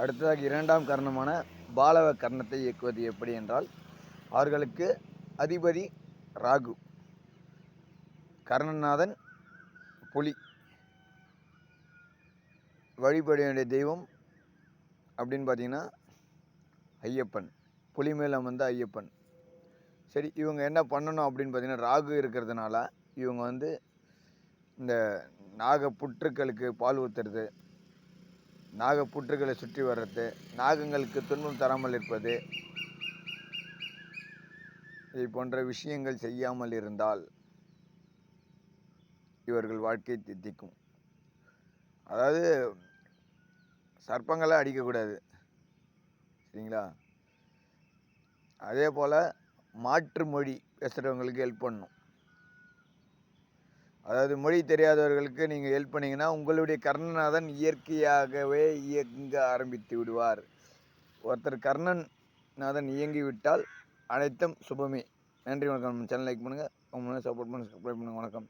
அடுத்ததாக இரண்டாம் கர்ணமான பாலவ கர்ணத்தை இயக்குவது எப்படி என்றால் அவர்களுக்கு அதிபதி ராகு கர்ணநாதன் புலி. வழிபட வேண்டிய தெய்வம் அப்படின்னு பார்த்தீங்கன்னா ஐயப்பன். புலி மேல் அமர்ந்த ஐயப்பன். சரி இவங்க என்ன பண்ணணும் அப்படின்னு பார்த்தீங்கன்னா ராகு இருக்கிறதுனால இவங்க வந்து இந்த நாக புற்றுக்களுக்கு பால் ஊற்றுறது நாக புற்றுகளை சுற்றி வர்றது நாகங்களுக்கு துன்பம் தராமல் இருப்பது இதை போன்ற விஷயங்கள் செய்யாமல் இருந்தால் இவர்கள் வாழ்க்கை தித்திக்கும். அதாவது சர்ப்பங்களை அடிக்கக்கூடாது. சரிங்களா? அதே போல் மாற்று மொழி பேசுகிறவங்களுக்கு ஹெல்ப் பண்ணணும் அதாவது மொழி தெரியாதவர்களுக்கு நீங்கள் ஹெல்ப் பண்ணிங்கன்னா உங்களுடைய கர்ணநாதன் இயற்கையாகவே இயங்க ஆரம்பித்து விடுவார். ஒருத்தர் கர்ணன் நாதன் இயங்கி விட்டால் அனைத்தும் சுபமே. நன்றி வணக்கம். நம்ம சேனல் லைக் பண்ணுங்கள் உங்க சப்போர்ட் பண்ணுங்கள் சப்ஸ்கிரைப் பண்ணுங்கள் வணக்கம்.